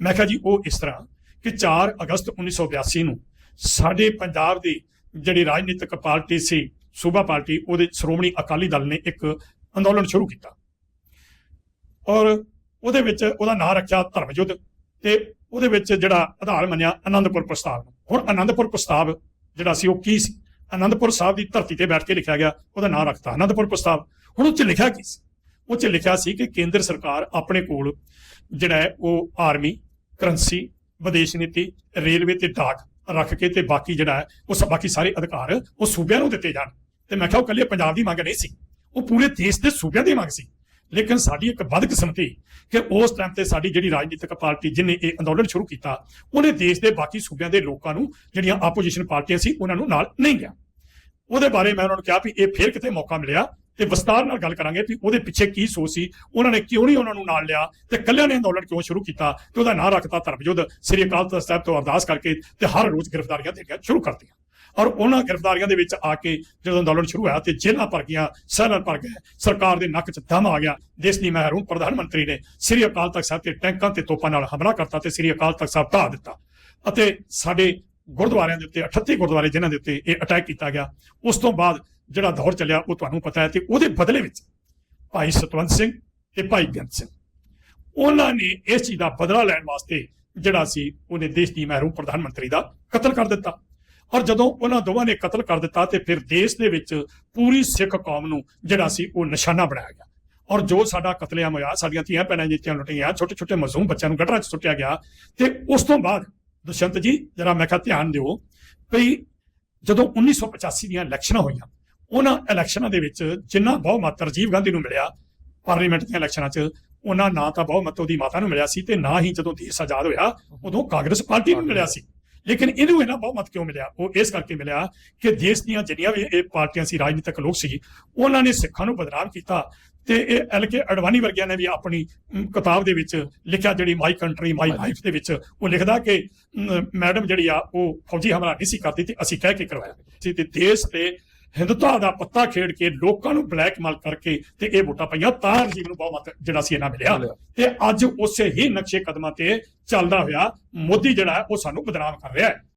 ਮੈਂ ਕਿਹਾ ਜੀ ਉਹ ਇਸ ਤਰ੍ਹਾਂ ਕਿ 4 ਅਗਸਤ 1982 ਨੂੰ ਸਾਡੇ ਪੰਜਾਬ ਦੀ ਜਿਹੜੀ ਰਾਜਨੀਤਿਕ ਪਾਰਟੀ ਸੀ, ਸੂਬਾ ਪਾਰਟੀ, ਉਹਦੇ ਸ਼੍ਰੋਮਣੀ ਅਕਾਲੀ ਦਲ ਨੇ ਇੱਕ ਅੰਦੋਲਨ ਸ਼ੁਰੂ ਕੀਤਾ। ਔਰ ਉਹਦੇ ਵਿੱਚ ਉਹਦਾ ਨਾਂ ਰੱਖਿਆ ਧਰਮ ਯੁੱਧ ਤੇ ਉਹਦੇ ਵਿੱਚ ਜਿਹੜਾ ਆਧਾਰ ਮੰਨਿਆ ਆਨੰਦਪੁਰ ਪ੍ਰਸਤਾਵ ਨੂੰ। ਹੁਣ ਆਨੰਦਪੁਰ ਪ੍ਰਸਤਾਵ ਜਿਹੜਾ ਸੀ ਉਹ ਕੀ ਸੀ? ਆਨੰਦਪੁਰ ਸਾਹਿਬ ਦੀ ਧਰਤੀ ਤੇ ਬੈਠ ਕੇ ਲਿਖਿਆ ਗਿਆ, ਉਹਦਾ ਨਾਂ ਰੱਖਤਾ ਆਨੰਦਪੁਰ ਪ੍ਰਸਤਾਵ। ਹੁਣ ਉਹ ਚ ਲਿਖਿਆ ਕੀ ਸੀ? ਉਹ ਚ ਲਿਖਿਆ ਸੀ ਕਿ ਕੇਂਦਰ ਸਰਕਾਰ ਆਪਣੇ ਕੋਲ ਜਿਹੜਾ ਹੈ ਉਹ ਆਰਮੀ, ਕਰੰਸੀ, ਵਿਦੇਸ਼ ਨੀਤੀ, ਰੇਲਵੇ ਤੇ ਡਾਕ ਰੱਖ ਕੇ ਤੇ ਬਾਕੀ ਜਿਹੜਾ ਹੈ ਉਹ ਸਭ ਬਾਕੀ ਸਾਰੇ ਅਧਿਕਾਰ ਉਹ ਸੂਬਿਆਂ ਨੂੰ ਦਿੱਤੇ ਜਾਣ। ਤੇ ਮੈਂ ਕਿਹਾ ਉਹ ਕੱਲੇ ਪੰਜਾਬ ਦੀ ਮੰਗ ਨਹੀਂ ਸੀ। ਉਹ ਪੂਰੇ ਦੇਸ਼ ਦੇ ਸੂਬਿਆਂ ਦੀ ਮੰਗ ਸੀ। ਲੇਕਿਨ ਸਾਡੀ ਇੱਕ ਬਦਕਿਸਮਤੀ ਕਿ ਉਸ ਟਾਈਮ ਤੇ ਸਾਡੀ ਜਿਹੜੀ ਰਾਜਨੀਤਿਕ ਪਾਰਟੀ ਜਿਹਨੇ ਇਹ ਅੰਦੋਲਨ ਸ਼ੁਰੂ ਕੀਤਾ, ਉਹਨੇ ਦੇਸ਼ ਦੇ ਬਾਕੀ ਸੂਬਿਆਂ ਦੇ ਲੋਕਾਂ ਨੂੰ ਜਿਹੜੀਆਂ ਆਪੋਜੀਸ਼ਨ ਪਾਰਟੀਆਂ ਸੀ, ਉਹਨਾਂ ਨੂੰ ਨਾਲ ਨਹੀਂ ਗਿਆ ਉਹਦੇ ਬਾਰੇ ਮੈਂ ਉਹਨਾਂ ਨੂੰ ਕਿਹਾ ਵੀ ਇਹ ਫੇਰ ਕਿਤੇ ਮੌਕਾ ਮਿਲਿਆ ਤੇ ਵਿਸਤਾਰ ਨਾਲ ਗੱਲ ਕਰਾਂਗੇ ਵੀ ਉਹਦੇ ਪਿੱਛੇ ਕੀ ਸੋਚ ਸੀ, ਉਹਨਾਂ ਨੇ ਕਿਉਂ ਨਹੀਂ ਉਹਨਾਂ ਨੂੰ ਨਾਲ ਲਿਆ ਤੇ ਕੱਲਿਆਂ ਨੇ ਅੰਦੋਲਨ ਕਿਉਂ ਸ਼ੁਰੂ ਕੀਤਾ ਤੇ ਉਹਦਾ ਨਾਂ ਰੱਖਤਾ ਧਰਮਯੁੱਧ, ਸ੍ਰੀ ਅਕਾਲ ਤਖਤ ਸਾਹਿਬ ਤੋਂ ਅਰਦਾਸ ਕਰਕੇ ਤੇ ਹਰ ਰੋਜ਼ ਗ੍ਰਿਫਤਾਰੀਆਂ ਦੇਣੀਆਂ ਸ਼ੁਰੂ ਕਰਤੀਆਂ। ਔਰ ਉਹਨਾਂ ਗ੍ਰਿਫਤਾਰੀਆਂ ਦੇ ਵਿੱਚ ਆ ਕੇ ਜਦੋਂ ਅੰਦੋਲਨ ਸ਼ੁਰੂ ਹੋਇਆ ਤੇ ਜੇਲ੍ਹਾਂ ਭਰ ਗਈਆਂ ਸੈਲਰ ਭਰ ਗਏ, ਸਰਕਾਰ ਦੇ ਨੱਕ 'ਚ ਦਮ ਆ ਗਿਆ, ਦੇਸ਼ ਦੀ ਮਹਿਰੂਮ ਪ੍ਰਧਾਨ ਮੰਤਰੀ ਨੇ ਸ੍ਰੀ ਅਕਾਲ ਤਖਤ ਸਾਹਿਬ ਤੇ ਟੈਂਕਾਂ ਤੇ ਤੋਪਾਂ ਨਾਲ ਹਮਲਾ ਕਰਤਾ ਤੇ ਸ੍ਰੀ ਅਕਾਲ ਤਖਤ ਸਾਹਿਬ ਢਾਹ ਦਿੱਤਾ। ਅਤੇ ਸਾਡੇ ਗੁਰਦੁਆਰਿਆਂ ਦੇ ਉੱਤੇ 38 ਗੁਰਦੁਆਰੇ ਜਿਨ੍ਹਾਂ ਦੇ ਉੱਤੇ ਇਹ ਅਟੈਕ ਕੀਤਾ ਗਿਆ, ਉਸ ਤੋਂ ਬਾਅਦ ਜਿਹੜਾ ਦੌਰ ਚੱਲਿਆ ਉਹ ਤੁਹਾਨੂੰ ਪਤਾ ਹੈ ਤੇ ਉਹਦੇ ਬਦਲੇ ਵਿੱਚ ਭਾਈ ਸਤਵੰਤ ਸਿੰਘ ਤੇ ਭਾਈ ਬੇਅੰਤ ਸਿੰਘ, ਉਹਨਾਂ ਨੇ ਇਸ ਚੀਜ਼ ਦਾ ਬਦਲਾ ਲੈਣ ਵਾਸਤੇ ਜਿਹੜਾ ਸੀ ਉਹਨੇ ਦੇਸ਼ ਦੀ ਮਹਿਰੂਮ ਪ੍ਰਧਾਨ ਮੰਤਰੀ ਦਾ ਕਤਲ ਕਰ ਦਿੱਤਾ। ਔਰ ਜਦੋਂ ਉਹਨਾਂ ਦੋਵਾਂ ਨੇ ਕਤਲ ਕਰ ਦਿੱਤਾ ਤੇ ਫਿਰ ਦੇਸ਼ ਦੇ ਵਿੱਚ ਪੂਰੀ ਸਿੱਖ ਕੌਮ ਨੂੰ ਜਿਹੜਾ ਸੀ ਉਹ ਨਿਸ਼ਾਨਾ ਬਣਾਇਆ ਗਿਆ। ਔਰ ਜੋ ਸਾਡਾ ਕਤਲੇਆਮ ਹੋਇਆ, ਸਾਡੀਆਂ ਧੀਆਂ ਭੈਣਾਂ ਜਿੱਤੀਆਂ ਲੁੱਟੀਆਂ ਛੋਟੇ ਛੋਟੇ ਮਾਸੂਮ ਬੱਚਿਆਂ ਨੂੰ ਗਟਰਾਂ 'ਚ ਸੁੱਟਿਆ ਗਿਆ ਤੇ ਉਸ ਤੋਂ ਬਾਅਦ ਦੁਸ਼ੰਤ ਜੀ, ਜਰਾ ਮੈਂ ਕਿਹਾ ਧਿਆਨ ਦਿਓ ਵੀ ਜਦੋਂ 1985 ਦੀਆਂ ਇਲੈਕਸ਼ਨਾਂ ਹੋਈਆਂ ਉਹਨਾਂ ਇਲੈਕਸ਼ਨਾਂ ਦੇ ਵਿੱਚ ਜਿੰਨਾ ਬਹੁਮਤ ਰਾਜੀਵ ਗਾਂਧੀ ਨੂੰ ਮਿਲਿਆ ਪਾਰਲੀਮੈਂਟ ਦੀਆਂ ਇਲੈਕਸ਼ਨਾਂ 'ਚ ਉਹਨਾਂ ਨਾ ਤਾਂ ਬਹੁਮਤ ਉਹਦੀ ਮਾਤਾ ਨੂੰ ਮਿਲਿਆ ਸੀ ਤੇ ਨਾ ਹੀ ਜਦੋਂ ਦੇਸ਼ ਆਜ਼ਾਦ ਹੋਇਆ ਉਦੋਂ ਕਾਂਗਰਸ ਪਾਰਟੀ ਨੂੰ ਮਿਲਿਆ ਸੀ। ਲੇਕਿਨ ਇਹਨੂੰ ਇਹਨਾਂ ਬਹੁਮਤ ਕਿਉਂ ਮਿਲਿਆ? ਉਹ ਇਸ ਕਰਕੇ ਮਿਲਿਆ ਕਿ ਦੇਸ਼ ਦੀਆਂ ਜਿੰਨੀਆਂ ਵੀ ਇਹ ਪਾਰਟੀਆਂ ਸੀ ਰਾਜਨੀਤਿਕ ਲੋਕ ਸੀ ਉਹਨਾਂ ਨੇ ਸਿੱਖਾਂ ਨੂੰ ਬਦਨਾਮ ਕੀਤਾ ਤੇ ਇਹ ਐਲ ਕੇ ਅਡਵਾਨੀ ਵਰਗਿਆਂ ਨੇ ਵੀ ਆਪਣੀ ਕਿਤਾਬ ਦੇ ਵਿੱਚ ਲਿਖਿਆ ਜਿਹੜੀ ਮਾਈ ਕੰਟਰੀ ਮਾਈ ਲਾਈਫ ਦੇ ਵਿੱਚ ਉਹ ਲਿਖਦਾ ਕਿ ਮੈਡਮ ਜਿਹੜੀ ਆ ਉਹ ਫੌਜੀ ਹਮਲਾ ਨਹੀਂ ਸੀ ਕਰਦੀ ਤੇ ਅਸੀਂ ਕਹਿ ਕੇ ਕਰਵਾਇਆ। ਸੀ ਤੇ ਦੇਸ਼ ਤੇ ਹਿੰਦੁਤਾ ਦਾ ਪੱਤਾ ਖੇਡ ਕੇ ਲੋਕਾਂ ਨੂੰ ਬਲੈਕਮੇਲ ਕਰਕੇ ਤੇ ਇਹ ਵੋਟਾਂ ਪਈਆਂ ਤਾਂ ਰਜੀਵ ਨੂੰ ਬਹੁਮਤ ਜਿਹੜਾ ਸੀ ਇਹਨਾਂ ਮਿਲਿਆ। ਤੇ ਅੱਜ ਉਸੇ ਹੀ ਨਕਸ਼ੇ ਕਦਮਾਂ ਤੇ ਚੱਲਦਾ ਹੋਇਆ ਮੋਦੀ ਜਿਹੜਾ ਉਹ ਸਾਨੂੰ ਬਦਨਾਮ ਕਰ ਰਿਹਾ ਹੈ